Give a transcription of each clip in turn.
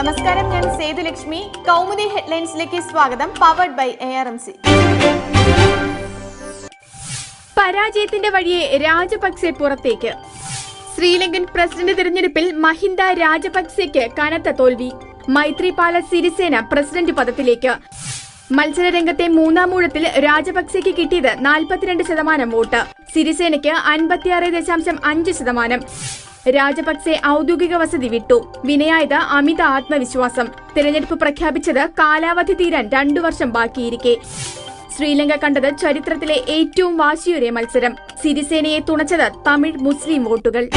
നമസ്കാരം ഞാൻ സേതുലക്ഷ്മി കൗമുദി ഹെഡ്ലൈൻസിലേക്ക് സ്വാഗതം powered by A R M C പരാജയത്തിന്റെ വഴിയെ രാജപക്സെ പുറത്തേക്ക്. ശ്രീലങ്കൻ പ്രസിഡന്റ് തിരഞ്ഞെടുപ്പിൽ മഹിന്ദ രാജപക്സെക്ക് കനത്ത തോൽവി. മൈത്രിപാല സിരിസേന പ്രസിഡന്റ് പദത്തിലേക്ക്. മത്സരരംഗത്തെ മൂന്നാം ഊഴത്തിൽ രാജപക്സെക്ക് കിട്ടിയത് നാൽപ്പത്തിരണ്ട് ശതമാനം വോട്ട്. സിരിസേനയ്ക്ക് അൻപത്തിയാറ് ദശാംശം അഞ്ച് ശതമാനം. രാജപക്സെ ഔദ്യോഗിക വസതി വിട്ടു. വിനയായത് അമിത ആത്മവിശ്വാസം. തിരഞ്ഞെടുപ്പ് പ്രഖ്യാപിച്ചത് കാലാവധി തീരാൻ രണ്ടു വർഷം ബാക്കിയിരിക്കെ. ശ്രീലങ്ക കണ്ടത് ചരിത്രത്തിലെ ഏറ്റവും വാശിയേറിയ മത്സരം. സിരിസേനയെ തുണച്ചത് തമിഴ് മുസ്ലിം വോട്ടുകൾ.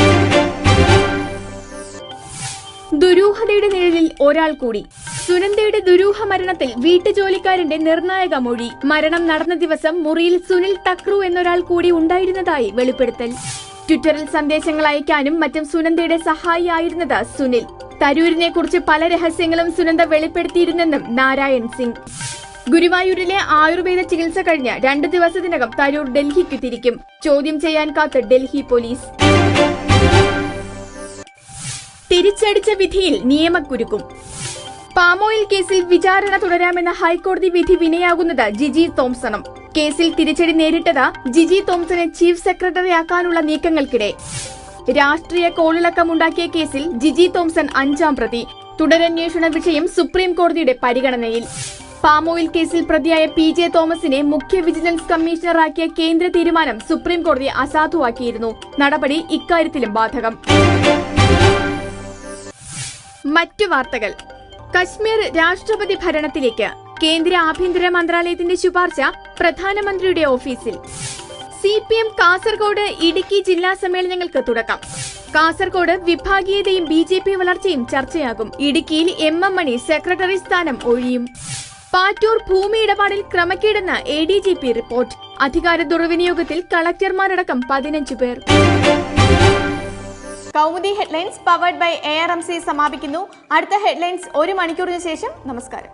ദുരൂഹതയുടെ നിഴലിൽ ഒരാൾ കൂടി. സുനന്ദയുടെ ദുരൂഹ മരണത്തിൽ വീട്ടുജോലിക്കാരന്റെ നിർണായക മൊഴി. മരണം നടന്ന ദിവസം മുറിയിൽ സുനിൽ തക്രു എന്നൊരാൾ കൂടി ഉണ്ടായിരുന്നതായി വെളിപ്പെടുത്തൽ. ട്വിറ്ററിൽ സന്ദേശങ്ങൾ അയക്കാനും മറ്റും സുനന്ദയുടെ സഹായിയായിരുന്നത് സുനിൽ. തരൂരിനെ കുറിച്ച് പല രഹസ്യങ്ങളും സുനന്ദ വെളിപ്പെടുത്തിയിരുന്നെന്നും നാരായൺ സിംഗ്. ഗുരുവായൂരിലെ ആയുർവേദ ചികിത്സ കഴിഞ്ഞ് രണ്ട് ദിവസത്തിനകം തരൂർ ഡൽഹിക്ക് തിരിക്കും. ചോദ്യം ചെയ്യാൻ കാത്ത് ഡൽഹി പോലീസ്. തിരിച്ചടിച്ച വിധിയിൽ നിയമക്കുരുക്കും. പാമോയിൽ കേസിൽ വിചാരണ തുടരാമെന്ന ഹൈക്കോടതി വിധി വിനയാകുന്നത് ജിജി തോംസണും. കേസിൽ തിരിച്ചടി നേരിട്ടത് ജിജി തോംസനെ ചീഫ് സെക്രട്ടറിയാക്കാനുള്ള നീക്കങ്ങൾക്കിടെ. രാഷ്ട്രീയ കോളിളക്കമുണ്ടാക്കിയ കേസിൽ ജിജി തോംസൺ അഞ്ചാം പ്രതി. തുടരന്വേഷണ വിഷയം സുപ്രീം കോടതിയുടെ പരിഗണനയിൽ. പാമോയിൽ കേസിൽ പ്രതിയായ പി ജെ തോമസിനെ മുഖ്യ വിജിലൻസ് കമ്മീഷണറാക്കിയ കേന്ദ്ര തീരുമാനം സുപ്രീം കോടതി അസാധുവാക്കിയിരുന്നു. നടപടി ഇക്കാര്യത്തിലും ബാധകം. മറ്റു വാർത്തകൾ. കശ്മീർ രാഷ്ട്രപതി ഭരണത്തിലേക്ക്. കേന്ദ്ര ആഭ്യന്തര മന്ത്രാലയത്തിന്റെ ശുപാർശ പ്രധാനമന്ത്രിയുടെ ഓഫീസിൽ. C P M Kasaragod Idukki ജില്ലാ സമ്മേളനങ്ങൾക്ക് തുടക്കം. കാസർഗോഡ് വിഭാഗീയതയും ബി ജെ പി വളർച്ചയും ചർച്ചയാകും. ഇടുക്കിയിൽ എം എം മണി സെക്രട്ടറി സ്ഥാനം ഒഴിയും. പാറ്റൂർ ഭൂമി ഇടപാടിൽ ക്രമക്കേടെന്ന് A D G P report. അധികാര ദുർവിനിയോഗത്തിൽ കളക്ടർമാരടക്കം പതിനഞ്ചു പേർ. Kaumudi headlines powered by A R M C സമാപിക്കുന്നു. അടുത്ത ഹെഡ്ലൈൻസ് ഒരു മണിക്കൂറിന് ശേഷം നമസ്കാരം.